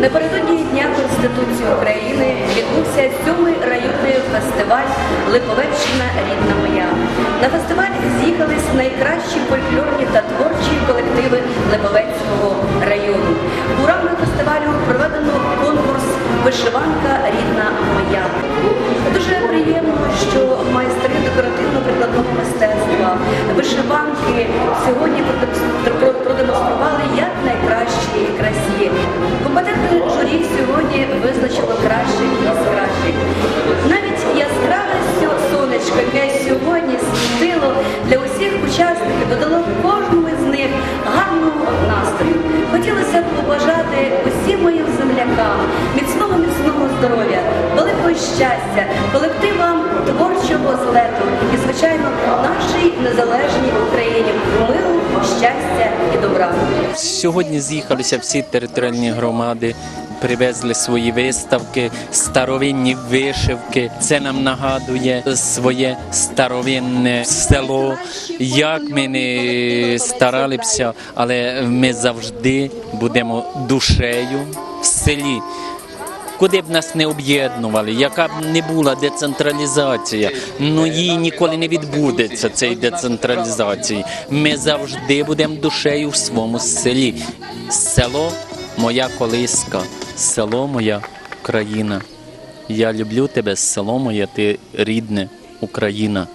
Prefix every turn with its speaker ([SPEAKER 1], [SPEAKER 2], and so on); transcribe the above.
[SPEAKER 1] Напередодні Дня Конституції України відбувся сьомий районний фестиваль Липовеччина Рідна моя. На фестиваль з'їхались найкращі фольклорні та творчі колективи Липовецького району. У рамках фестивалю проведено конкурс Вишиванка Рідна моя. Дуже приємно, що майстри декоративно-прикладного мистецтва, вишиванки побажати усім моїм землякам міцного міцного здоров'я, великого щастя, колективам творчого злету і, звичайно, нашій незалежній Україні миру, щастя і добра.
[SPEAKER 2] Сьогодні з'їхалися всі територіальні громади, привезли свої виставки, старовинні вишивки. Це нам нагадує своє старовинне село. Як ми не старалися, але ми завжди будемо душею в селі. Куди б нас не об'єднували, яка б не була децентралізація, ну її ніколи не відбудеться цієї децентралізації. Ми завжди будемо душею в своєму селі. Село моя колиска, село моя Україна. Я люблю тебе, село моє, ти рідне Україна.